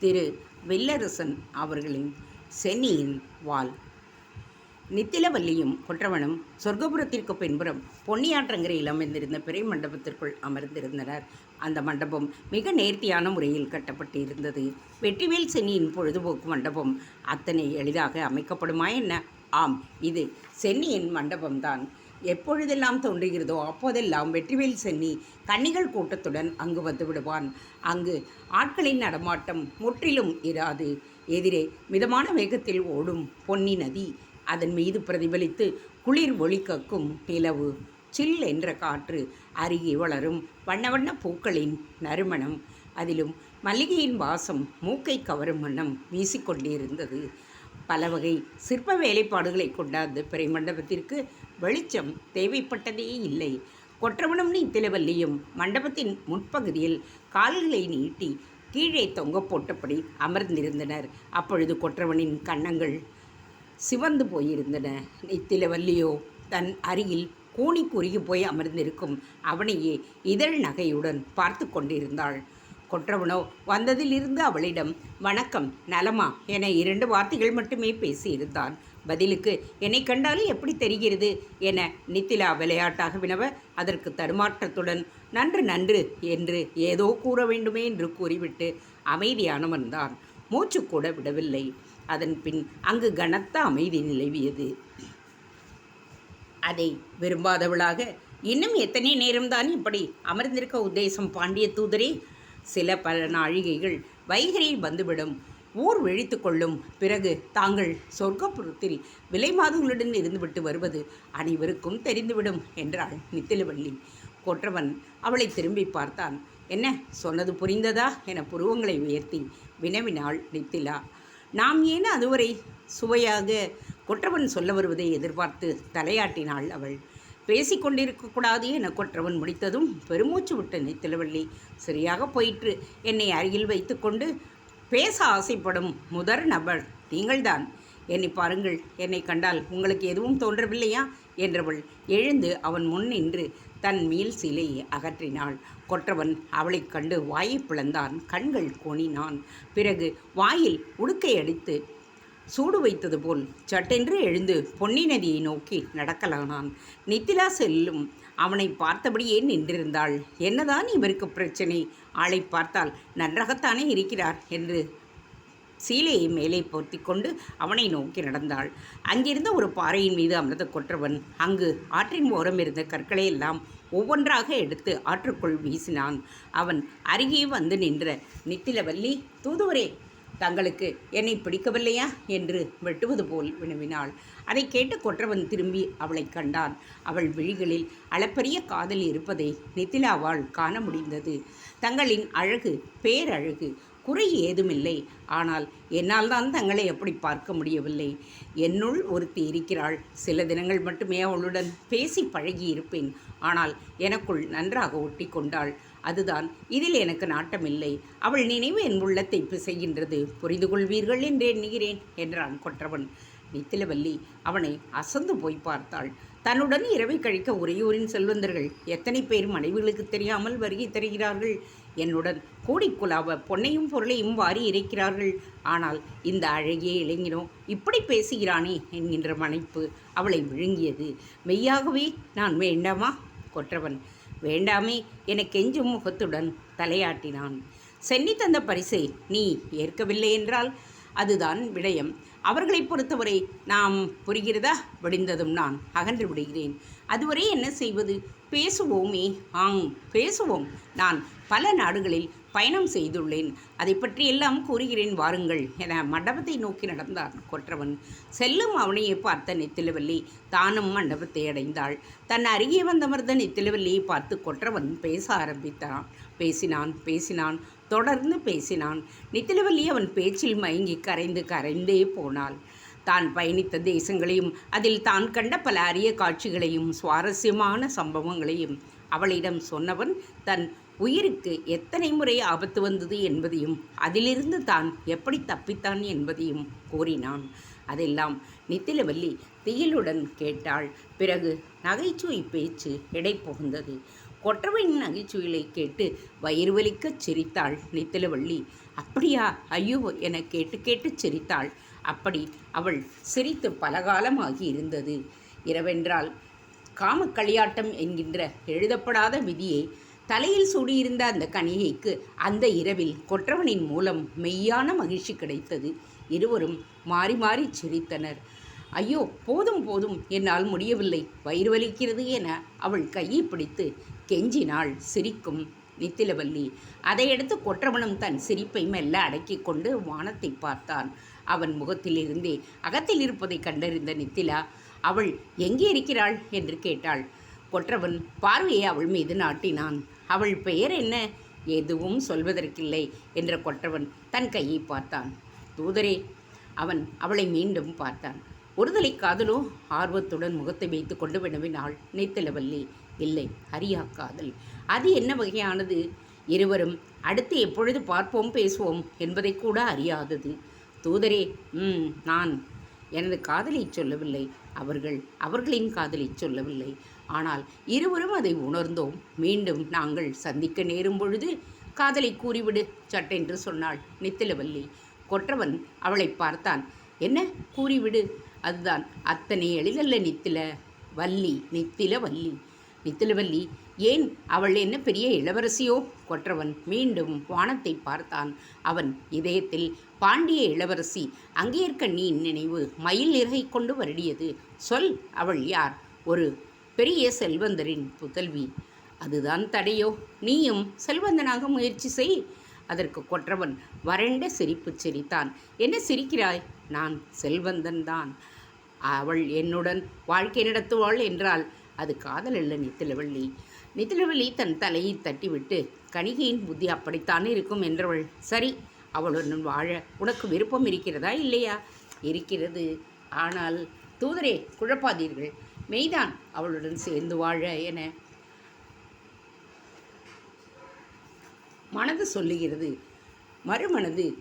திரு வெல்லரசன் அவர்களின் சென்னியின் வாள். நித்திலவல்லியும் குற்றவனும் சொர்க்கபுரத்திற்கு பின்புறம் பொன்னியாற்றங்கரையில் அமைந்திருந்த பெரிய மண்டபத்திற்குள் அமர்ந்திருந்தனர். அந்த மண்டபம் மிக நேர்த்தியான முறையில் கட்டப்பட்டு இருந்தது வெற்றிவேல் சென்னியின் பொழுதுபோக்கு மண்டபம் அத்தனை எளிதாக அமைக்கப்படுமா என்ன? ஆம் இது சென்னியின் மண்டபம்தான். எப்பொழுதெல்லாம் தோன்றுகிறதோ அப்போதெல்லாம் வெற்றிவேல் சென்னி கன்னிகள் கூட்டத்துடன் அங்கு வந்து விடுவான். அங்கு ஆட்களின் நடமாட்டம் முற்றிலும் இராது. எதிரே மிதமான வேகத்தில் ஓடும் பொன்னி நதி அதன் மீது பிரதிபலித்து குளிர் ஒளி கக்கும் நிலவு. சில் என்ற காற்று அருகே வளரும் வண்ண வண்ண பூக்களின் நறுமணம். அதிலும் மல்லிகையின் வாசம் மூக்கை கவரும் வண்ணம் வீசிக்கொண்டிருந்தது. பல வகை சிற்ப வேலைப்பாடுகளை கொண்டாந்து பிறை மண்டபத்திற்கு வெளிச்சம் தேவைப்பட்டதே இல்லை. கொற்றவனும் நீத்திலவல்லியும் மண்டபத்தின் முன்பகுதியில் கால்களை நீட்டி கீழே தொங்க போட்டபடி அமர்ந்திருந்தனர். அப்பொழுது கொற்றவனின் கன்னங்கள் சிவந்து போயிருந்தன. நித்திலவல்லியோ தன் அருகில் கூனி குறுகி போய் அமர்ந்திருக்கும். அவனையே இதழ் நகையுடன் பார்த்து கொண்டிருந்தாள். கொற்றவனோ வந்ததிலிருந்து அவளிடம் வணக்கம் நலமா? என இரண்டு வார்த்தைகள் மட்டுமே பேசியிருந்தான். பதிலுக்கு என்னை கண்டாலே எப்படி தெரிகிறது? என நித்திலா விளையாட்டாக வினவ அதற்கு தடுமாற்றத்துடன் நன்று நன்று என்று ஏதோ கூற வேண்டுமே என்று கூறிவிட்டு அமைதியானவன் தான் மூச்சு கூட விடவில்லை. அதன் பின் அங்கு கனத்த அமைதி நிலவியது. அதை விரும்பாதவளாக இன்னும் எத்தனை நேரம்தான் இப்படி அமர்ந்திருக்க உத்தேசம் பாண்டிய தூதரே? சில பல நாழிகைகள் வைகரியில் வந்துவிடும். ஊர் விழித்து கொள்ளும். பிறகு தாங்கள் சொர்க்கப்புறத்தில் விலைமாதுகளுடன் இருந்துவிட்டு வருவது அனைவருக்கும் தெரிந்துவிடும் என்றாள் நித்திலவள்ளி. கொற்றவன் அவளை திரும்பி பார்த்தான். என்ன சொன்னது புரிந்ததா? என புருவங்களை உயர்த்தி வினவினாள் நித்திலா. நாம் ஏன் அதுவரை சுவையாக கொற்றவன் சொல்ல வருவதை எதிர்பார்த்து தலையாட்டினாள் அவள். பேசிக்கொண்டிருக்கக்கூடாது என கொற்றவன் முடித்ததும் பெருமூச்சு விட்ட நித்திலவள்ளி சரியாக போயிற்று. என்னை அருகில் வைத்துக்கொண்டு பேச ஆசைப்படும் முதல் நபர் நீங்கள்தான். என்னை பாருங்கள் என்னை கண்டால் உங்களுக்கு எதுவும் தோன்றவில்லையா? என்றவள் எழுந்து அவன் முன் நின்று தன் மீள் சிலையை அகற்றினாள். கொற்றவன் அவளைக் கண்டு வாயை பிளந்தான். கண்கள் கோணினான். பிறகு வாயில் உடுக்கை அடித்து சூடு வைத்தது போல் சட்டென்று எழுந்து பொன்னி நதியை நோக்கி நடக்கலானான். நித்திலா செல்லும். அவனை பார்த்தபடியே நின்றிருந்தாள். என்னதான் இவருக்கு பிரச்சனை? ஆளை பார்த்தால் நன்றாகத்தானே இருக்கிறார் என்று சீலையை மேலே போர்த்தி கொண்டு அவனை நோக்கி நடந்தாள். அங்கிருந்த ஒரு பாறையின் மீது அமர்ந்த கொற்றவன் அங்கு ஆற்றின் ஓரம் இருந்த கற்களை எல்லாம் ஒவ்வொன்றாக எடுத்து ஆற்றுக்குள் வீசினான். அவன் அருகே வந்து நின்ற நித்திலவல்லி தூதுவரே தங்களுக்கு என்னை பிடிக்கவில்லையா என்று வெட்டுவது போல் வினவினாள். அதை கேட்டு கொற்றவன் திரும்பி அவளை கண்டான். அவள் விழிகளில் அளப்பரிய காதல் இருப்பதை நித்திலாவால் காண முடிந்தது. தங்களின் அழகு பேரழகு குறை ஏதுமில்லை. ஆனால் என்னால் தான் தங்களை எப்படி பார்க்க முடியவில்லை. என்னுள் ஒருத்தி இருக்கிறாள். சில தினங்கள் மட்டுமே அவளுடன் பேசி பழகி இருப்பேன் ஆனால் எனக்குள் நன்றாக ஒட்டி கொண்டாள் அதுதான். இதில் எனக்கு நாட்டமில்லை. அவள் நினைவு என் உள்ளத்தை பிசைகின்றது. புரிந்து கொள்வீர்கள் என்று எண்ணுகிறேன் என்றான் கொற்றவன். நித்திலவல்லி அவனை அசந்து போய் பார்த்தாள். தன்னுடன் இரவை கழிக்க உறையூரின் செல்வந்தர்கள் எத்தனை பேர் மனைவிகளுக்கு தெரியாமல் வருகை தருகிறார்கள்? என்னுடன் கூடிக்குலாவ பொன்னையும் பொருளையும் வாரி இறைக்கிறார்கள். ஆனால் இந்த அழகிய இளைஞனோ இப்படி பேசுகிறானே என்கின்ற மனைப்பு அவளை விழுங்கியது. மெய்யாகவே நான் வேண்டாமா? கொற்றவன். வேண்டாமே என கெஞ்சும் முகத்துடன் தலையாட்டினான். சென்னி தந்த பரிசை நீ ஏற்கவில்லை என்றால் அதுதான் விடயம். அவர்களை பொறுத்தவரை நாம் புரிகிறதா? விடிந்ததும் நான் அகன்று விடுகிறேன். அதுவரை என்ன செய்வது? பேசுவோமே. ஆங் பேசுவோம். நான் பல நாடுகளில் பயணம் செய்துள்ளேன். அதை பற்றி எல்லாம் கூறுகிறேன் வாருங்கள் என மண்டபத்தை நோக்கி நடந்தான் கொற்றவன். செல்லும் அவனையே பார்த்த நித்திலவல்லி தானும் மண்டபத்தை அடைந்தாள். தன் அருகே வந்தமர்ந்த நித்திலவல்லியை பார்த்து கொற்றவன் பேச ஆரம்பித்தான். பேசினான் பேசினான் தொடர்ந்து பேசினான். நித்திலவல்லி அவன் பேச்சில் மயங்கி கரைந்து கரைந்தே போனாள். தான் பயணித்த தேசங்களையும் அதில் தான் கண்ட பல அரிய காட்சிகளையும் சுவாரஸ்யமான சம்பவங்களையும் அவளிடம் சொன்னவன் தன் உயிருக்கு எத்தனை முறை ஆபத்து வந்தது என்பதையும் அதிலிருந்து தான் எப்படி தப்பித்தான் என்பதையும் கூறினான். அதெல்லாம் நித்திலவல்லி திகிலுடன் கேட்டாள். பிறகு நகைச்சுவை பேச்சு இடை புகுந்தது கொற்றவையின் நகைச்சுவைகளை கேட்டு வயிறு வலிக்கச் சிரித்தாள் நித்திலவள்ளி அப்படியா ஐயோ என கேட்டு கேட்டு சிரித்தாள். அப்படி அவள் சிரித்து பலகாலமாகி இருந்தது. இரவென்றால் காம களியாட்டம் என்கின்ற எழுதப்படாத விதியை தலையில் சூடியிருந்த அந்த கணிகைக்கு அந்த இரவில் கொற்றவனின் மூலம் மெய்யான மகிழ்ச்சி கிடைத்தது. இருவரும் மாறி மாறி சிரித்தனர். ஐயோ போதும் போதும். என்னால் முடியவில்லை. வயிறு வலிக்கிறது என அவள் கையை பிடித்து கெஞ்சினாள் சிரிக்கும் நித்திலவல்லி. அதையடுத்து கொற்றவனும் தன் சிரிப்பை மெல்ல அடக்கி கொண்டு வானத்தை பார்த்தான். அவன் முகத்திலிருந்தே அகத்தில் இருப்பதை கண்டறிந்த நித்திலா அவள் எங்கே இருக்கிறாள்? என்று கேட்டாள். கொற்றவன் பார்வையை அவள் மீது நாட்டினான். அவள் பெயர் என்ன? எதுவும் சொல்வதற்கில்லை என்ற கொற்றவன் தன் கையை பார்த்தான். தூதரே அவன் அவளை மீண்டும் பார்த்தான். ஒருதலை காதலோ? ஆர்வத்துடன் முகத்தை வைத்து கொண்டு வினவினாள் நித்திலவல்லி. இல்லை ஹரியா காதல். அது என்ன வகையானது? இருவரும் அடுத்து எப்பொழுது பார்ப்போம் பேசுவோம் என்பதை கூட அறியாதது. தூதரே ம் நான் எனது காதலை சொல்லவில்லை. அவர்கள் அவர்களின் காதலை சொல்லவில்லை. ஆனால் இருவரும் அதை உணர்ந்தோம். மீண்டும் நாங்கள் சந்திக்க நேரும் பொழுது காதலை கூறிவிடு சட்டென்று சொன்னாள் நித்திலவல்லி. கொற்றவன் அவளை பார்த்தான். என்ன? கூறிவிடு. அதுதான். அத்தனை எளிதல்ல நித்தில. வள்ளி நித்தில வள்ளி நித்திலவல்லி ஏன் அவள் என்ன பெரிய இளவரசியோ? கொற்றவன் மீண்டும் வானத்தை பார்த்தான். அவன் இதயத்தில் பாண்டிய இளவரசி அங்கேற்கண்ணியின் நினைவு. மயில் இறகை கொண்டு வருடியது. சொல் அவள் யார்? ஒரு பெரிய செல்வந்தரின் புதல்வி. அதுதான் தடையோ? நீயும் செல்வந்தனாக முயற்சி செய். அதற்கு கொற்றவன் வறண்ட சிரிப்பு சிரித்தான். என்ன சிரிக்கிறாய்? நான் செல்வந்தன்தான் அவள் என்னுடன் வாழ்க்கை நடத்துவாள் என்றால் அது காதல் அல்ல நித்திலவள்ளி. நித்திலவள்ளி தன் தலையை தட்டிவிட்டு கணிகையின் புத்தி அப்படித்தானே இருக்கும்? என்றவள். சரி அவளுடன் வாழ உனக்கு விருப்பம் இருக்கிறதா இல்லையா? இருக்கிறது. ஆனால் தூதரே குழப்பாதீர்கள். மெய்தான். அவளுடன் சேர்ந்து வாழ என மனது சொல்லுகிறது. மறுமனது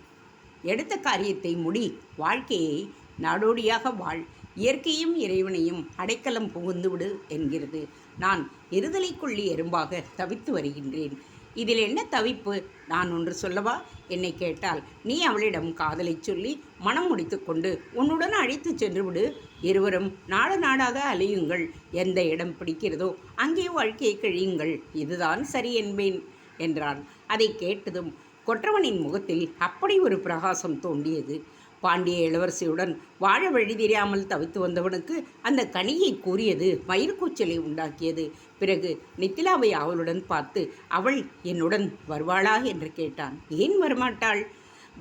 எடுத்த காரியத்தை முடி வாழ்க்கையை நாடோடியாக வாழ் இயற்கையும் இறைவனையும் அடைக்கலம் புகுந்து விடு என்கிறது. நான் இருதலைக்குள்ளி எறும்பாக தவித்து வருகின்றேன். இதில் என்ன தவிப்பு? நான் ஒன்று சொல்லவா? என்னை கேட்டால் நீ அவளிடம் காதலைச் சொல்லி மனம் முடித்துக்கொண்டு உன்னுடன் அழைத்து சென்று விடு. இருவரும் நாடு நாடாக அலையுங்கள் எந்த இடம் பிடிக்கிறதோ அங்கே வாழ்க்கையை கழியுங்கள். இதுதான் சரி என்பேன் என்றான். அதை கேட்டதும் கொற்றவனின் முகத்தில் அப்படி ஒரு பிரகாசம் தோண்டியது பாண்டிய இளவரசியுடன் வாழ வழி தெரியாமல் தவித்து வந்தவனுக்கு அந்த கனியை கூறியது மயிர்கூச்சலை உண்டாக்கியது. பிறகு நித்திலாவை அவளுடன் பார்த்து அவள் என்னுடன் வருவாளா? என்று கேட்டான். ஏன் வரமாட்டாள்?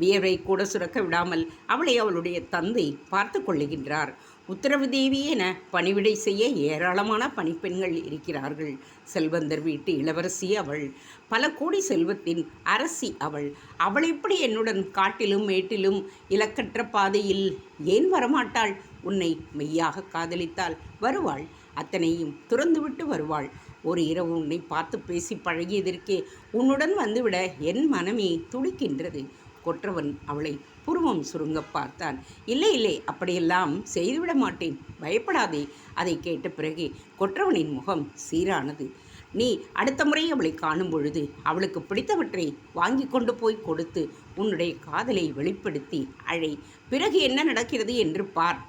வியரை கூட சுரக்க விடாமல் அவளை அவளுடைய தந்தை பார்த்து கொள்ளுகின்றார். உத்தரவு தேவி என பணிவிடை செய்ய ஏராளமான பணிப்பெண்கள் இருக்கிறார்கள். செல்வந்தர் வீட்டு இளவரசி அவள். பல கோடி செல்வத்தின் அரசி அவள். அவள் எப்படி என்னுடன் காட்டிலும் மேட்டிலும் இலக்கற்ற பாதையில் ஏன் வரமாட்டாள்? உன்னை மெய்யாக காதலித்தால் வருவாள். அத்தனையும் துறந்துவிட்டு வருவாள். ஒரு இரவு உன்னை பார்த்து பேசி பழகியதற்கே உன்னுடன் வந்துவிட என் மனமே துடிக்கின்றது. கொற்றவன் அவளை புருவம் சுருங்க பார்த்தான். இல்லை இல்லை அப்படியெல்லாம் செய்துவிட மாட்டேன். பயப்படாதே அதை கேட்ட பிறகு கொற்றவனின் முகம் சீரானது. நீ அடுத்த முறை அவளை காணும் பொழுது அவளுக்கு பிடித்தவற்றை வாங்கி கொண்டு போய் கொடுத்து உன்னுடைய காதலை வெளிப்படுத்தி அழை. பிறகு என்ன நடக்கிறது என்று பார்.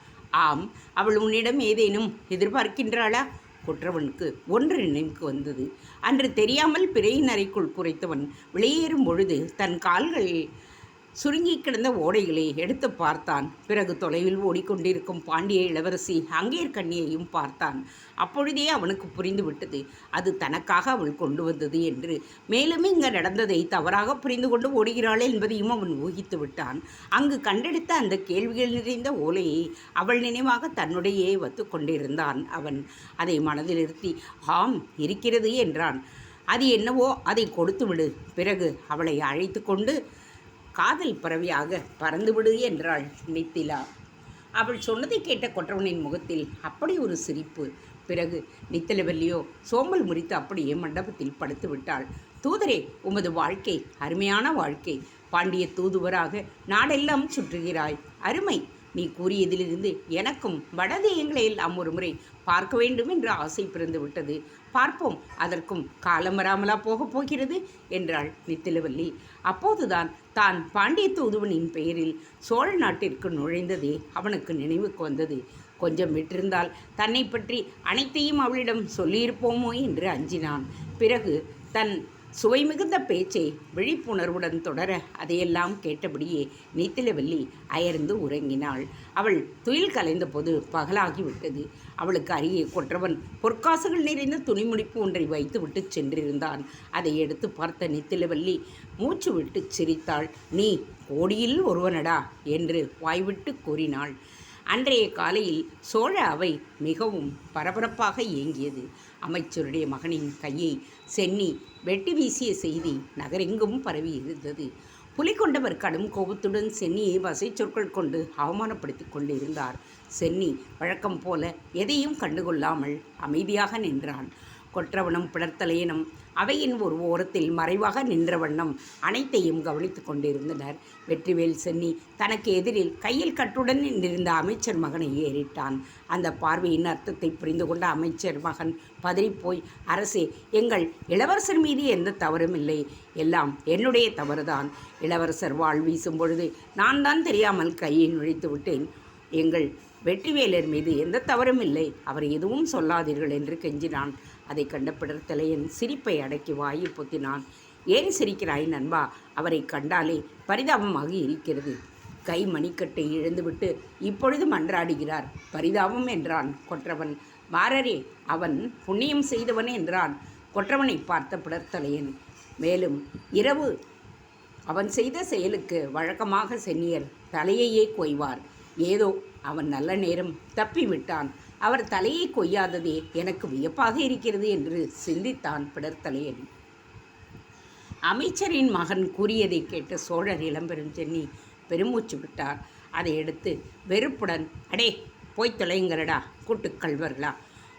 ஆம் அவள் உன்னிடம் ஏதேனும் எதிர்பார்க்கின்றாளா? குற்றவனுக்கு ஒன்று நினைவுக்கு வந்தது. அன்று தெரியாமல் பிறையின் அறைக்குள் குறைத்தவன் வெளியேறும் பொழுது தன் கால்களில் சுருங்கி கிடந்த ஓடைகளை எடுத்து பார்த்தான். பிறகு தொலைவில் ஓடிக்கொண்டிருக்கும் பாண்டிய இளவரசி அங்கேற்கண்ணியையும் பார்த்தான். அப்பொழுதே அவனுக்கு புரிந்துவிட்டது அது தனக்காக அவள் கொண்டு வந்தது என்று. மேலும் இங்கு நடந்ததை தவறாக புரிந்து கொண்டு ஓடுகிறாள் என்பதையும் அவன் ஊகித்து விட்டான். அங்கு கண்டெடுத்த அந்த கேள்விகள் நிறைந்த ஓலையை அவள் நினைவாக தன்னுடையே வைத்து கொண்டிருந்தான் அவன். அதை மனதில் நிறுத்தி ஆம் இருக்கிறது என்றான். அது என்னவோ அதை கொடுத்து விடு பிறகு அவளை அழைத்து கொண்டு காதல் பறவையாக பறந்துவிடு என்றாள் நித்திலா. அவள் சொன்னதை கேட்ட கொற்றவனின் முகத்தில் அப்படி ஒரு சிரிப்பு. பிறகு நித்தலவல்லியோ சோம்பல் முறித்து அப்படியே மண்டபத்தில் படுத்து விட்டாள். தூதரே உமது வாழ்க்கை அருமையான வாழ்க்கை. பாண்டிய தூதுவராக நாடெல்லாம் சுற்றுகிறாய். அருமை! நீ கூறியதிலிருந்து எனக்கும் வடதேயங்களை எல்லாம் ஒரு முறை பார்க்க வேண்டும் என்ற ஆசை பிறந்து விட்டது. பார்ப்போம் அதற்கும் காலம் வராமலா போகப் போகிறது? என்றாள் நித்திலவல்லி அப்போதுதான் தான் பாண்டிய தூதுவனின் பெயரில் சோழ நாட்டிற்கு நுழைந்ததே அவனுக்கு நினைவுக்கு வந்தது. கொஞ்சம் விட்டிருந்தால் தன்னை பற்றி அனைத்தையும் அவளிடம் சொல்லியிருப்போமோ என்று அஞ்சினான். பிறகு தன் சுவை மிகுந்த பேச்சை விழிப்புணர்வுடன் தொடர அதையெல்லாம் கேட்டபடியே நித்திலவல்லி அயர்ந்து உறங்கினாள். அவள் துயில் கலைந்தபோது பகலாகிவிட்டது. அவளுக்கு அருகே கொற்றவன் பொற்காசுகள் நிறைந்த துணிமுடிப்பு ஒன்றை வைத்துவிட்டு சென்றிருந்தான். அதை எடுத்து பார்த்த நித்திலவல்லி மூச்சு விட்டு சிரித்தாள். நீ கோடியில் ஒருவனடா என்று வாய்விட்டு கூறினாள். அன்றைய காலையில் சோழ அவை மிகவும் பரபரப்பாக இயங்கியது. அமைச்சருடைய மகனின் கையை சென்னி வெட்டி வீசிய செய்தி நகரெங்கும் பரவி இருந்தது. புலிகொண்டவர் கடும் கோபத்துடன் சென்னியை வசை சொற்கள் கொண்டு அவமானப்படுத்திக் கொண்டிருந்தார். சென்னி வழக்கம் போல எதையும் கண்டுகொள்ளாமல் அமைதியாக நின்றான். கொற்றவனும் பிளர்த்தலையனும் அவையின் ஒரு ஓரத்தில் மறைவாக நின்ற வண்ணம் அனைத்தையும் கவனித்து கொண்டிருந்தனர். வெற்றிவேல் சென்னி தனக்கு எதிரில் கையில் கட்டுடன் நின்றிருந்த அமைச்சர் மகனை ஏறிட்டான். அந்த பார்வையின் அர்த்தத்தை புரிந்து கொண்ட அமைச்சர் மகன் பதறிப்போய் அரசே எங்கள் இளவரசர் மீது எந்த தவறும் இல்லை. எல்லாம் என்னுடைய தவறுதான். இளவரசர் வாழ் வீசும் பொழுது நான் தான் தெரியாமல் கையை நுழைத்து விட்டேன். எங்கள் வெற்றிவேலர் மீது எந்த தவறும் இல்லை. அவர் எதுவும் சொல்லாதீர்கள் என்று கெஞ்சினான். அதை கண்ட பிடர்த்தலையன் சிரிப்பை அடக்கி வாயில் பொத்தினான். ஏன் சிரிக்கிறாய் நண்பா? அவரை கண்டாலே பரிதாபமாக இருக்கிறது. கை மணிக்கட்டை இழந்துவிட்டு இப்பொழுது மன்றாடுகிறார். பரிதாபம் என்றான் கொற்றவன். மாறரே அவன் புண்ணியம் செய்தவன் என்றான் கொற்றவனை பார்த்த பிடர்த்தலையன் மேலும் இரவு அவன் செய்த செயலுக்கு வழக்கமாக சென்னியர் தலையையே கொய்வார். ஏதோ அவன் நல்ல நேரம் தப்பி விட்டான் அவர் தலையை கொய்யாததே எனக்கு வியப்பாக இருக்கிறது என்று சிந்தித்தான் பிடர்த்தலையன் அமைச்சரின் மகன் கூறியதை கேட்ட சோழர் இளம்பெருஞ்சென்னி பெருமூச்சு விட்டார். அதை எடுத்து வெறுப்புடன் அடே போய் தொலையுங்களடா கூட்டுக்கள்வர்களா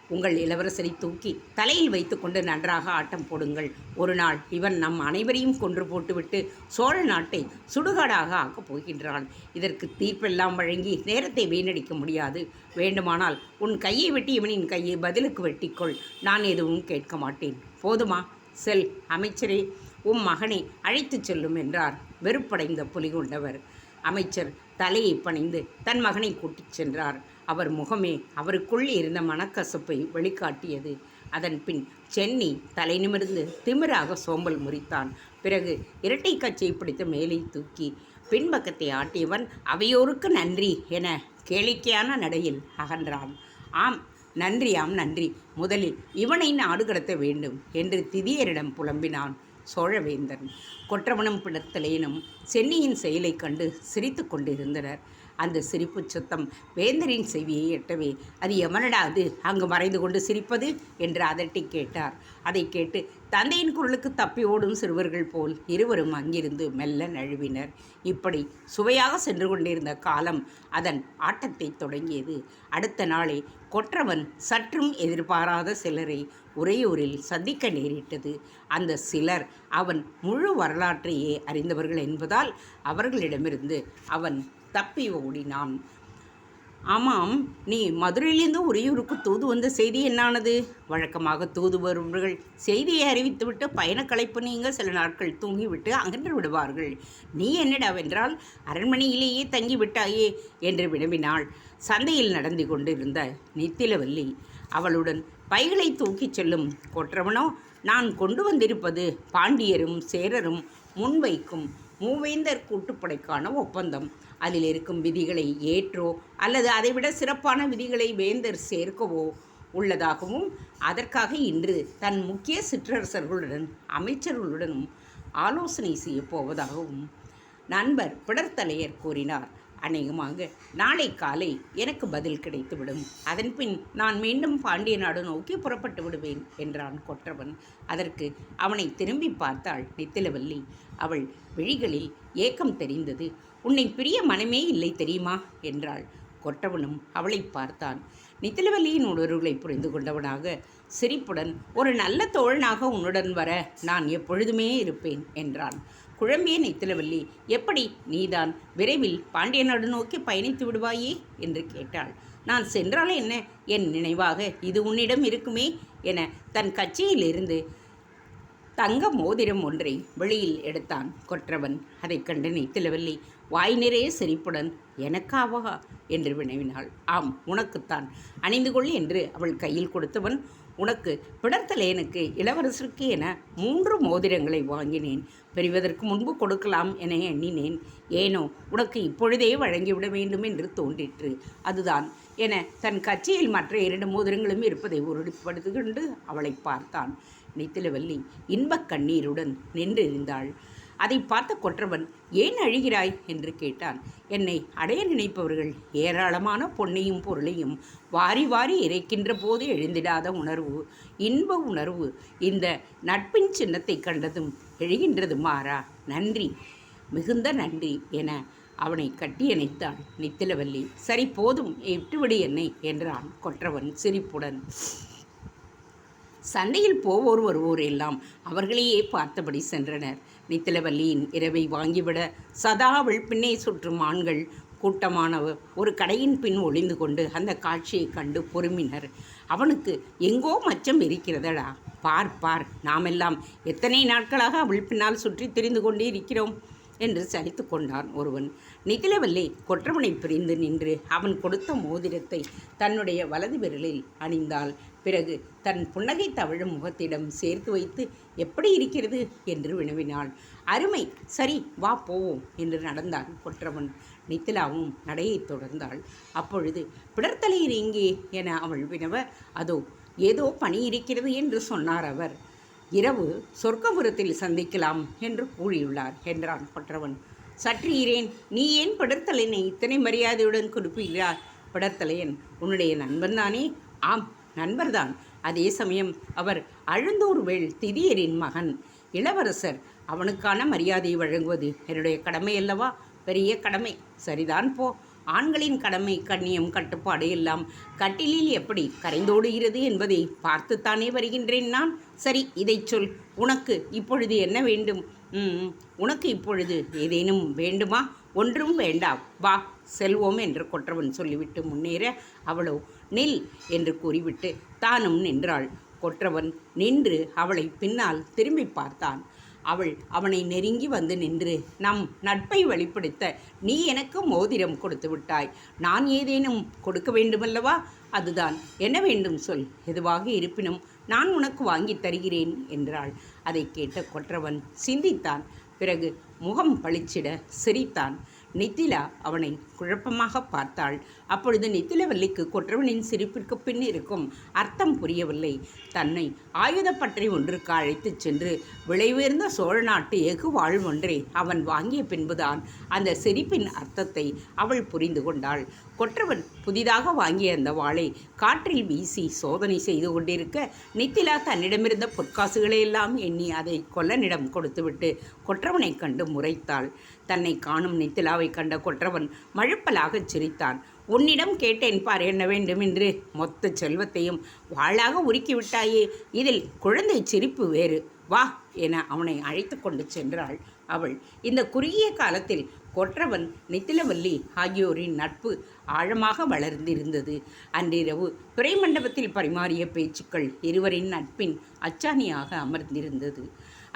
உங்கள் இளவரசரை தூக்கி தலையில் வைத்துக்கொண்டு நன்றாக ஆட்டம் போடுங்கள். ஒரு நாள் இவன் நம் அனைவரையும் கொன்று போட்டுவிட்டு சோழ நாட்டை சுடுகாடாக ஆக்கப் போகின்றான். இதற்கு தீர்ப்பெல்லாம் வழங்கி நேரத்தை வீணடிக்க முடியாது. வேண்டுமானால் உன் கையை வெட்டி இவனின் கையை பதிலுக்கு வெட்டிக்கொள். நான் எதுவும் கேட்க மாட்டேன். போதுமா? செல் அமைச்சரே. உம் மகனை அழைத்துச் செல்லும் என்றார் வெறுப்படைந்த புலிகொண்டவர். அமைச்சர் தலையை பணிந்து தன் மகனை கூட்டிச் சென்றார். அவர் முகமே அவருக்குள் இருந்த மனக்கசப்பை வெளிக்காட்டியது. அதன் பின் சென்னி தலை நிமிர்ந்து திமிராக சோம்பல் முறித்தான். பிறகு இரட்டை கச்சை பிடித்த மேலே தூக்கி பின்பக்கத்தை ஆட்டியவன் அவையோருக்கு நன்றி என கேளிக்கையான நடையில் அகன்றான். ஆம் நன்றியாம் நன்றி. முதலில் இவனை நாடு கடத்த வேண்டும் என்று திதியரிடம் புலம்பினான் சோழவேந்தன். கொற்றவனும் பிடத்தலையனும் சென்னியின் செயலைக் கண்டு சிரித்து கொண்டிருந்தனர். அந்த சிரிப்பு சத்தம் வேந்தரின் செவியை எட்டவே. அது எவனடா அது? அங்கு மறைந்து கொண்டு சிரிப்பது? என்று அதட்டி கேட்டார். அதை கேட்டு தந்தையின் குரலுக்கு தப்பி ஓடும் சிறுவர்கள் போல் இருவரும் அங்கிருந்து மெல்ல நழுவினர். இப்படி சுவையாக சென்று கொண்டிருந்த காலம் அதன் ஆட்டத்தை தொடங்கியது. அடுத்த நாளே கொற்றவன் சற்றும் எதிர்பாராத சிலரை உறையூரில் சந்திக்க நேரிட்டது. அந்த சிலர் அவன் முழு வரலாற்றையே அறிந்தவர்கள் என்பதால் அவர்களிடமிருந்து அவன் தப்பி ஓடினான். ஆமாம் நீ மதுரையிலிருந்து உறையூருக்கு தூது வந்த செய்தி என்னானது? வழக்கமாக தூது வருபவர்கள் செய்தியை அறிவித்துவிட்டு பயணக்கலைப்பு நீங்கள் சில நாட்கள் தூங்கிவிட்டு அகன்று விடுவார்கள். நீ என்னடாவென்றால் அரண்மனையிலேயே தங்கி விட்டாயே என்று வினவினாள். சந்தையில் நடந்து கொண்டிருந்த நித்திலவல்லி அவளுடன் பைகளை தூக்கிச் செல்லும். கொற்றவனோ நான் கொண்டு வந்திருப்பது பாண்டியரும் சேரரும் முன்வைக்கும் மூவேந்தர் கூட்டுப்படைக்கான ஒப்பந்தம். அதில் இருக்கும் விதிகளை ஏற்றோ அல்லது அதைவிட சிறப்பான விதிகளை வேந்தர் சேர்க்கவோ உள்ளதாகவும் அதற்காக இன்று தன் முக்கிய சிற்றரசர்களுடன் அமைச்சர்களுடனும் ஆலோசனை செய்யப்போவதாகவும் நண்பர் பிடர்த்தலையர் கூறினார். அநேகமாக நாளை காலை எனக்கு பதில் கிடைத்துவிடும். அதன்பின் நான் மீண்டும் பாண்டிய நாடு நோக்கி புறப்பட்டு விடுவேன் என்றான் கொற்றவன். அதற்கு அவனை திரும்பி பார்த்தாள் நித்திலவல்லி. அவள் விழிகளில் ஏக்கம் தெரிந்தது. உன்னை பிரிய மனமே இல்லை தெரியுமா? என்றாள். கொட்டவனும் அவளை பார்த்தான். நித்திலவல்லியின் உணர்வுகளை புரிந்து கொண்டவனாக சிரிப்புடன் ஒரு நல்ல தோழனாக உன்னுடன் வர நான் எப்பொழுதுமே இருப்பேன் என்றான். குழம்பிய நித்திலவல்லி எப்படி? நீதான் விரைவில் பாண்டிய நாடு நோக்கி பயணித்து விடுவாயே? என்று கேட்டாள். நான் சென்றால் என்ன? என் நினைவாக இது உன்னிடம் இருக்குமே? என தன் கட்சியிலிருந்து தங்க மோதிரம் ஒன்றை வெளியில் எடுத்தான் கொற்றவன். அதைக் கண்டு நித்திலவல்லி வாய் நிறைய சிரிப்புடன் எனக்காவா என்று வினவினாள். ஆம் உனக்குத்தான். அணிந்து கொள் என்று அவள் கையில் கொடுத்தவன் உனக்கு பிடர்த்தலேனுக்கு இளவரசருக்கு என மூன்று மோதிரங்களை வாங்கினேன். பெறுவதற்கு முன்பு கொடுக்கலாம் என எண்ணினேன். ஏனோ உனக்கு இப்பொழுதே வழங்கிவிட வேண்டும் என்று தோன்றிற்று. அதுதான் என தன் கட்சியில் மற்ற இரண்டு மோதிரங்களும் இருப்பதை உறுதிப்படுத்திக்கொண்டு அவளை பார்த்தான். நித்திலவல்லி இன்பக் கண்ணீருடன் நின்றிருந்தாள். அதை பார்த்த கொற்றவன் ஏன் அழுகிறாய்? என்று கேட்டான். என்னை அடைய நினைப்பவர்கள் ஏராளமான பொன்னையும் பொருளையும் வாரி வாரி இறைக்கின்ற போது எழுந்திடாத உணர்வு இன்ப உணர்வு இந்த நட்பின் சின்னத்தை கண்டதும் எழுகின்றது மாறா? நன்றி மிகுந்த நன்றி என அவனை கட்டியணைத்தாள் நித்திலவல்லி. சரி போதும் விட்டுவிடு என்னை என்றான் கொற்றவன் சிரிப்புடன். சண்டையில் போவோர் வருவோர் எல்லாம் அவர்களையே பார்த்தபடி சென்றனர். நித்திலவல்லியின் இரவை வாங்கிவிட சதா அவள் பின்னே சுற்றும் ஆண்கள் கூட்டமானவர் ஒரு கடையின் பின் ஒளிந்து கொண்டு அந்த காட்சியை கண்டு பொறுமினர். அவனுக்கு எங்கோ மச்சம் இருக்கிறதடா? பார் பார் நாமெல்லாம் எத்தனை நாட்களாக அவள் பின்னால் சுற்றி தெரிந்து கொண்டே இருக்கிறோம்? என்று சலித்து கொண்டான் ஒருவன். நிதிலவல்லி கொற்றவனை பிரிந்து நின்று அவன் கொடுத்த மோதிரத்தை தன்னுடைய வலது விரலில் அணிந்தாள். பிறகு தன் புன்னகை தவழும் முகத்திடம் சேர்த்து வைத்து எப்படி இருக்கிறது? என்று வினவினாள். அருமை. சரி வா போவோம் என்று நடந்தான் கொற்றவன். நித்திலாவும் நடையைத் தொடர்ந்தாள். அப்பொழுது பிடர்த்தலையில் எங்கே? என அவள் வினவ அதோ ஏதோ பணி இருக்கிறது என்று சொன்னார் அவர். இரவு சொர்க்கபுரத்தில் சந்திக்கலாம் என்று கூறியுள்ளார் என்றான் கொற்றவன். சற்று இரேன் நீ ஏன் படர்த்தலையனை இத்தனை மரியாதையுடன் குறிப்பிடுகிறார் படர்த்தலையன் உன்னுடைய நண்பன் தானே? ஆம் நண்பர்தான். அதே சமயம் அவர் அழுந்தூர் வேள் திதியரின் மகன். இளவரசர் அவனுக்கான மரியாதையை வழங்குவது என்னுடைய கடமை அல்லவா? பெரிய கடமை. சரிதான் போ. ஆண்களின் கடமை கண்ணியம் கட்டுப்பாடு எல்லாம் கட்டிலில் எப்படி கரைந்தோடுகிறது என்பதை பார்த்துத்தானே வருகின்றேன் நான்? சரி இதை சொல். உனக்கு இப்பொழுது என்ன வேண்டும்? ம். உனக்கு இப்பொழுது ஏதேனும் வேண்டுமா? ஒன்றும் வேண்டாம். வா செல்வோம் என்று கொற்றவன் சொல்லிவிட்டு முன்னேற அவளோ நில் என்று கூறிவிட்டு தானும் நின்றாள். கொற்றவன் நின்று அவளை பின்னால் திரும்பி பார்த்தான். அவள் அவனை நெருங்கி வந்து நின்று நம் நட்பை வெளிப்படுத்த நீ எனக்கு மோதிரம் கொடுத்து விட்டாய். நான் ஏதேனும் கொடுக்க வேண்டுமல்லவா? அதுதான் என்ன வேண்டும் சொல். எதுவாக இருப்பினும் நான் உனக்கு வாங்கித் தருகிறேன் என்றாள். அதை கேட்ட கொற்றவன் சிந்தித்தான். பிறகு முகம் பளிச்சிட சிரித்தான். நித்திலா அவனை குழப்பமாக பார்த்தாள். அப்பொழுது நித்திலவல்லிக்கு கொற்றவனின் சிரிப்பிற்கு பின் இருக்கும் அர்த்தம் புரியவில்லை. தன்னை ஆயுதப்பற்றி ஒன்றுக்கு அழைத்துச் சென்று விளைவுயர்ந்த சோழ நாட்டு எகு ஒன்றை அவன் வாங்கிய பின்புதான் அந்த சிரிப்பின் அர்த்தத்தை அவள் புரிந்து கொண்டாள். கொற்றவன் புதிதாக வாங்கிய அந்த வாளை காற்றில் வீசி சோதனை செய்து கொண்டிருக்க நித்திலா தன்னிடமிருந்த பொற்காசுகளை எல்லாம் எண்ணி அதை கொல்லனிடம் கொடுத்துவிட்டு கொற்றவனை கண்டு முறைத்தாள். தன்னை காணும் நித்திலாவை கண்ட கொற்றவன் மழுப்பலாகச் சிரித்தான். உன்னிடம் கேட்டேன் பார் என்ன வேண்டும் என்று மொத்த செல்வத்தையும் வாளாக உருக்கிவிட்டாயே இதில் குழந்தை சிரிப்பு வேறு. வா என அவனை அழைத்து கொண்டு சென்றாள் அவள். இந்த குறுகிய காலத்தில் கொற்றவன் நித்திலவல்லி ஆகியோரின் நட்பு ஆழமாக வளர்ந்திருந்தது. அன்றிரவு துறை மண்டபத்தில் பரிமாறிய பேச்சுக்கள் இருவரின் நட்பின் அச்சாணியாக அமர்ந்திருந்தது.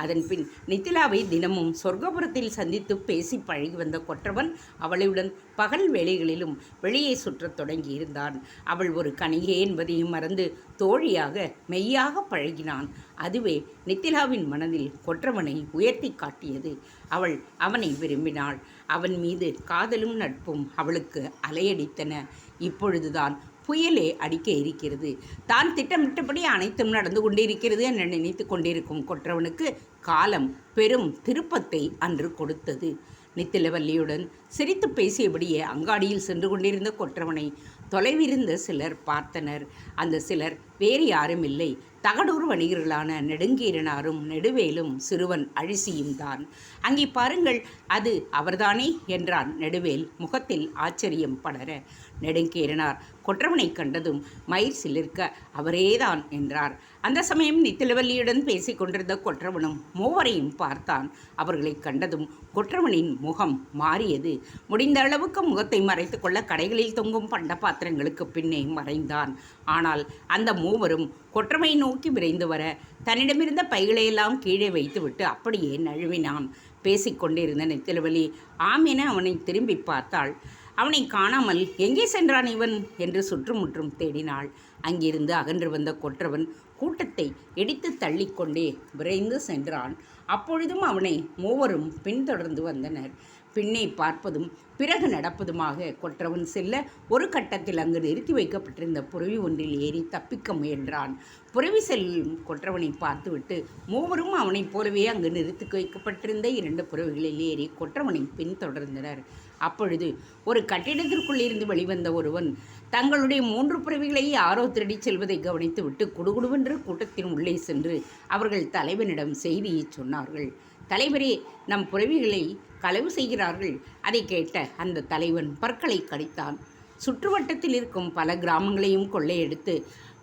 அதன்பின் நித்திலாவை தினமும் சொர்க்கபுரத்தில் சந்தித்து பேசி பழகி வந்த கொற்றவன் அவளுடன் பகல் வேளைகளிலும் வெளியே சுற்றத் தொடங்கியிருந்தான். அவள் ஒரு கணிகை என்பதையும் மறந்து தோழியாக மெய்யாக பழகினான். அதுவே நித்திலாவின் மனதில் கொற்றவனை உயர்த்தி காட்டியது. அவள் அவனை விரும்பினாள். அவன் மீது காதலும் நட்பும் அவளுக்கு அலையடித்தன. இப்பொழுதுதான் புயலே அடிக்க இருக்கிறது. தான் திட்டமிட்டபடி அனைத்தும் நடந்து கொண்டிருக்கிறது என நினைத்து கொண்டிருக்கும் கொற்றவனுக்கு காலம் பெரும் திருப்பத்தை அன்று கொடுத்தது. நித்திலவல்லியுடன் சிரித்து பேசியபடியே அங்காடியில் சென்று கொண்டிருந்த கொற்றவனை தொலைவிருந்த சிலர் பார்த்தனர். அந்த சிலர் வேறு யாரும் இல்லை. தகடூர் வணிகர்களான நெடுங்கீரனாரும் நெடுவேலும் சிறுவன் அழிசியும் தான். அங்கே பாருங்கள் அது அவர்தானே என்றான் நெடுவேல் முகத்தில் ஆச்சரியம் படர. நெடுங்கீரனார் கொற்றவனை கண்டதும் மயிர் சிலிர்க்க அவரேதான் என்றார். அந்த சமயம் நித்திலவல்லியுடன் பேசிக் கொண்டிருந்த கொற்றவனும் மூவரையும் பார்த்தான். அவர்களை கண்டதும் கொற்றவனின் முகம் மாறியது. முடிந்த அளவுக்கு முகத்தை மறைத்து கொள்ள கடைகளில் தொங்கும் பண்ட பாத்திரங்களுக்கு பின்னே மறைந்தான். ஆனால் அந்த மூவரும் கொற்றவை நோக்கி விரைந்து வர தன்னிடமிருந்த பைகளையெல்லாம் கீழே வைத்துவிட்டு அப்படியே நழுவினான். பேசிக்கொண்டிருந்த நித்திலவலி ஆம் என அவனை திரும்பி பார்த்தாள். அவனை காணாமல் எங்கே சென்றான் இவன்? என்று சுற்றுமுற்றும் தேடினாள். அங்கிருந்து அகன்று வந்த கொற்றவன் கூட்டத்தை இடித்து தள்ளிக்கொண்டே விரைந்து சென்றான். அப்பொழுதும் அவனை மூவரும் பின்தொடர்ந்து வந்தனர். பின்னே பார்ப்பதும் பிறகு நடப்பதுமாக கொற்றவன் செல்ல ஒரு கட்டத்தில் அங்கு நிறுத்தி வைக்கப்பட்டிருந்த புறவி ஒன்றில் ஏறி தப்பிக்க முயன்றான். புறவி செல்லும் கொற்றவனை பார்த்துவிட்டு மூவரும் அவனைப் போலவே அங்கு நிறுத்தி வைக்கப்பட்டிருந்த இரண்டு புறவிகளில் ஏறி கொற்றவனை பின்தொடர்ந்தனர். அப்பொழுது ஒரு கட்டிடத்திற்குள் இருந்து வெளிவந்த ஒருவன் தங்களுடைய மூன்று புறவிகளை யாரோ திருடிச் செல்வதை கவனித்துவிட்டு குடுகுடுவென்று கூட்டத்தின் உள்ளே சென்று அவர்கள் தலைவனிடம் செய்தியை சொன்னார்கள். தலைவரே நம் புறவிகளை களவு செய்கிறார்கள். அதை கேட்ட அந்த தலைவன் பற்களை கடித்தான். சுற்றுவட்டத்தில் இருக்கும் பல கிராமங்களையும் கொள்ளையெடுத்து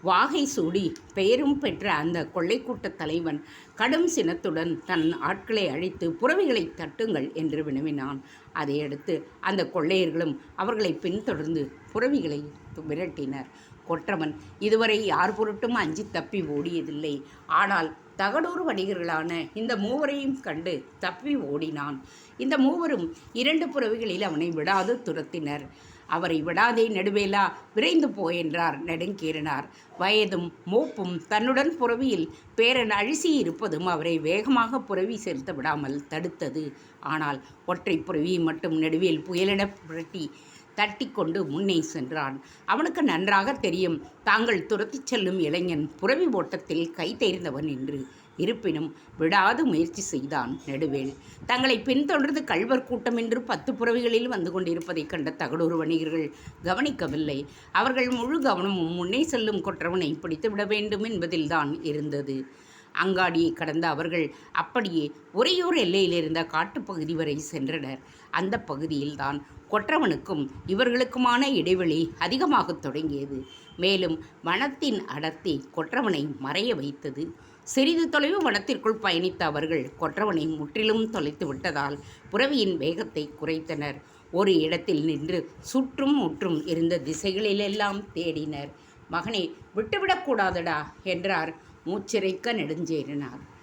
வாகை சூடி பெயரும் பெற்ற அந்த கொள்ளை கூட்ட தலைவன் கடும் சினத்துடன் தன் ஆட்களை அழைத்து புறவிகளை தட்டுங்கள் என்று வினவினான். அதையடுத்து அந்த கொள்ளையர்களும் அவர்களை பின்தொடர்ந்து புறவிகளை விரட்டினர். கொற்றவன் இதுவரை யார் பொருட்டும் அஞ்சி தப்பி ஓடியதில்லை. ஆனால் தகடூர் வணிகர்களான இந்த மூவரையும் கண்டு தப்பி ஓடினான். இந்த மூவரும் இரண்டு புறவிகளில் அவனை விடாது துரத்தினர். அவரை விடாதே நெடுவேலா விரைந்து போ என்றார் நெடுங்கீரனார். வயதும் மூப்பும் தன்னுடன் புறவியில் பேரன் அழிசி இருப்பதும் அவரை வேகமாக புறவி செலுத்த விடாமல் தடுத்தது. ஆனால் ஒற்றை புறவி மட்டும் நெடுவேல் புயலிட புரட்டி தட்டி கொண்டு முன்னே சென்றான். அவனுக்கு நன்றாக தெரியும் தாங்கள் துரத்திச் செல்லும் இளைஞன் புறவி ஓட்டத்தில் கை தேர்ந்தவன் என்று. இருப்பினும் விடாது முயற்சி செய்தான் நெடுவேல் தங்களை பின்தொடர்ந்து கள்வர் கூட்டம் என்று பத்து புறவிகளில் வந்து கொண்டிருப்பதைக் கண்ட தகடூர் வணிகர்கள் கவனிக்கவில்லை. அவர்கள் முழு கவனமும் முன்னே செல்லும் கொற்றவனை பிடித்துவிட வேண்டும் என்பதில்தான் இருந்தது. அங்காடியை கடந்த அவர்கள் அப்படியே உறையூர் எல்லையில் இருந்த காட்டுப்பகுதி வரை சென்றனர். அந்த பகுதியில்தான் கொற்றவனுக்கும் இவர்களுக்குமான இடைவெளி அதிகமாகத் தொடங்கியது. மேலும் வனத்தின் அடர்த்தி கொற்றவனை மறைய வைத்தது. சிறிது தொலைவு வனத்திற்குள் பயணித்த அவர்கள் கொற்றவனை முற்றிலும் தொலைத்து விட்டதால் புறவியின் வேகத்தை குறைத்தனர். ஒரு இடத்தில் நின்று சுற்றும் முற்றும் இருந்த திசைகளிலெல்லாம் தேடினர். மகனே விட்டுவிடக்கூடாதடா என்றார். மூச்சிறைக்க நெடுஞ்சேறினார்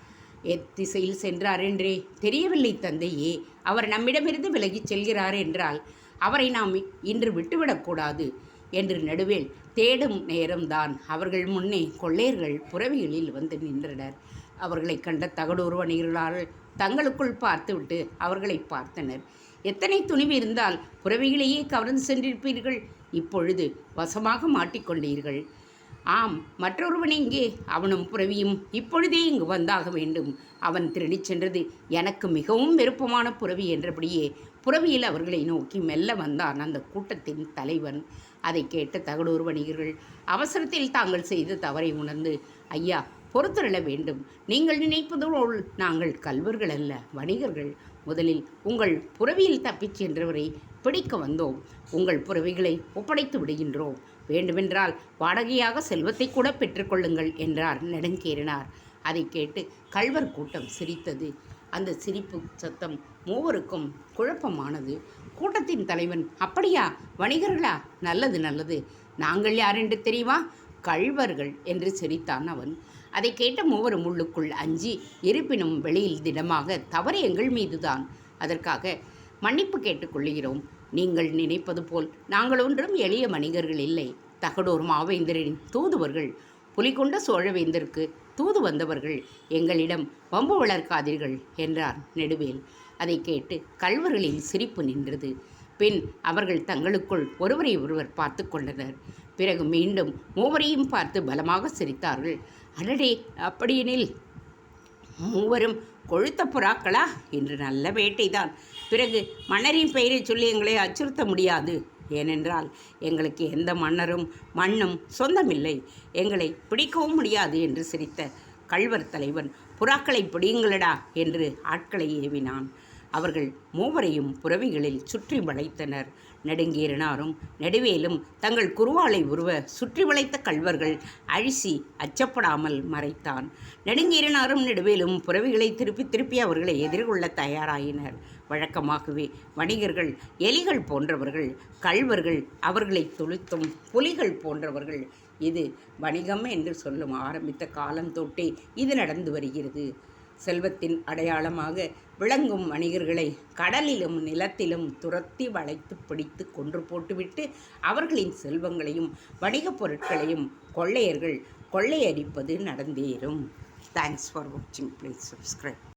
எத்திசையில் சென்றார் என்றே தெரியவில்லை தந்தையே. அவர் நம்மிடமிருந்து விலகிச் செல்கிறார் என்றால் அவரை நாம் இன்று விட்டுவிடக்கூடாது என்று நடுவேல் தேடும் நேரம்தான். அவர்கள் முன்னே கொள்ளையர்கள் புறவிகளில் வந்து நின்றனர். அவர்களை கண்ட தகடூர் வணிகர்களால் தங்களுக்குள் பார்த்துவிட்டு அவர்களை பார்த்தனர். எத்தனை துணிவு இருந்தால் புறவிகளையே கவர்ந்து சென்றிருப்பீர்கள்? இப்பொழுது வசமாக மாட்டிக்கொண்டீர்கள். ஆம் மற்றொருவன் எங்கே அவனும் புறவியும் இப்பொழுதே இங்கு வந்தாக வேண்டும். அவன் திருடிச் சென்றது எனக்கு மிகவும் விருப்பமான புறவி என்றபடியே புறவியில் அவர்களை நோக்கி மெல்ல வந்தான் அந்த கூட்டத்தின் தலைவன். அதை கேட்ட தகடூர் வணிகர்கள் அவசரத்தில் தாங்கள் செய்த தவறை உணர்ந்து ஐயா பொறுத்தருள வேண்டும். நீங்கள் நினைப்பது போல் நாங்கள் கல்வர்கள் அல்ல வணிகர்கள். முதலில் உங்கள் புறவியில் தப்பிச் சென்றவரை பிடிக்க வந்தோம். உங்கள் புறவிகளை ஒப்படைத்து விடுகின்றோம். வேண்டுமென்றால் வாடகையாக செல்வத்தை கூட பெற்றுக்கொள்ளுங்கள் என்றார் நெடுங்கேறினார். அதை கேட்டு கள்வர் கூட்டம் சிரித்தது. அந்த சிரிப்பு சத்தம் மூவருக்கும் குழப்பமானது. கூட்டத்தின் தலைவன் அப்படியா வணிகர்களா? நல்லது நல்லது. நாங்கள் யார் என்று தெரியுமா? கள்வர்கள் என்று சிரித்தான் அவன். அதை கேட்ட மூவரும் உள்ளுக்குள் அஞ்சி இருப்பினும் வெளியில் திடமாக தவறு எங்கள் மீதுதான். அதற்காக மன்னிப்பு கேட்டுக்கொள்கிறோம் நீங்கள் நினைப்பது போல். நாங்கள் ஒன்றும் எளிய மனிதர்கள் இல்லை. தகடூர் மாவேந்தரின் தூதுவர்கள் புலிகொண்ட சோழவேந்தருக்கு தூது வந்தவர்கள் எங்களிடம் வம்பு வளர்க்காதீர்கள் என்றார் நெடுவேல். அதை கேட்டு கல்வர்களின் சிரிப்பு நின்றது. பின் அவர்கள் தங்களுக்குள் ஒருவரை ஒருவர் பார்த்து கொண்டனர். பிறகு மீண்டும் மூவரையும் பார்த்து பலமாக சிரித்தார்கள். அடடே அப்படியெனில் மூவரும் கொழுத்த புறாக்களா? என்று நல்ல வேட்டைதான். பிறகு மன்னரின் பெயரை சொல்லி எங்களை அச்சுறுத்த முடியாது. ஏனென்றால் எங்களுக்கு எந்த மன்னரும் மண்ணும் சொந்தமில்லை. எங்களை பிடிக்கவும் முடியாது என்று சிரித்த கள்வர் தலைவன் புறாக்களை பிடியுங்களடா என்று ஆட்களை ஏவினான். அவர்கள் மூவரையும் புறவிகளில் சுற்றி வளைத்தனர். நெடுங்கீரனாரும் நெடுவேலும் தங்கள் குருவாலை உருவ சுற்றி வளைத்த கல்வர்கள் அழிசி அச்சப்படாமல் மறைத்தான். நெடுங்கீரனாரும் நெடுவேலும் புறவிகளை திருப்பி திருப்பி அவர்களை எதிர்கொள்ள தயாராயினர். வழக்கமாகவே. வணிகர்கள் எலிகள் போன்றவர்கள் கள்வர்கள் அவர்களை துளுத்தும் புலிகள் போன்றவர்கள். இது வணிகம் என்று சொல்லும் ஆரம்பித்த காலம் தொட்டே இது நடந்து வருகிறது. செல்வத்தின் அடையாளமாக விளங்கும் வணிகர்களை கடலிலும் நிலத்திலும் துரத்தி வளைத்து பிடித்து கொன்று போட்டுவிட்டு அவர்களின் செல்வங்களையும் வணிகப் பொருட்களையும் கொள்ளையர்கள் கொள்ளையடிப்பது நடந்தேறும். தேங்க்ஸ் ஃபார் வாட்சிங் ப்ளீஸ் சப்ஸ்கிரைப்